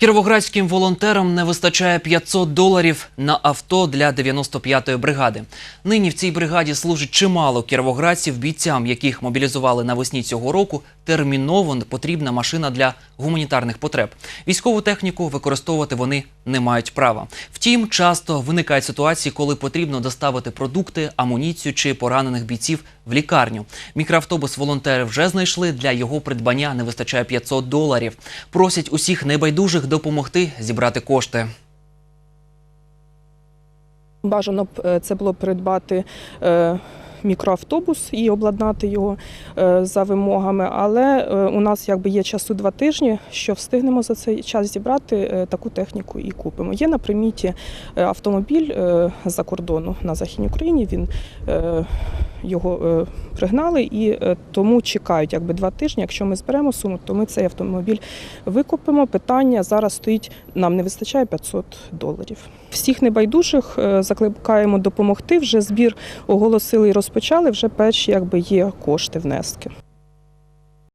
Кіровоградським волонтерам не вистачає 500 доларів на авто для 95-ї бригади. Нині в цій бригаді служить чимало кіровоградців, бійцям, яких мобілізували навесні цього року. Терміново потрібна машина для гуманітарних потреб. Військову техніку використовувати вони не мають права. Втім, часто виникають ситуації, коли потрібно доставити продукти, амуніцію чи поранених бійців в лікарню. Мікроавтобус волонтери вже знайшли. Для його придбання не вистачає 500 доларів. Просять усіх небайдужих допомогти зібрати кошти. Бажано б е, це було придбати е, мікроавтобус і обладнати його е, за вимогами. Але е, у нас якби є часу два тижні, що встигнемо за цей час зібрати е, таку техніку і купимо. Є на приміті автомобіль за кордону на Західній Україні. Він його пригнали і тому чекають якби два тижні. Якщо ми зберемо суму, то ми цей автомобіль викупимо. Питання зараз стоїть: нам не вистачає 500 доларів. Всіх небайдужих закликаємо допомогти. Вже збір оголосили і розпочали. Вже перші якби є кошти внески.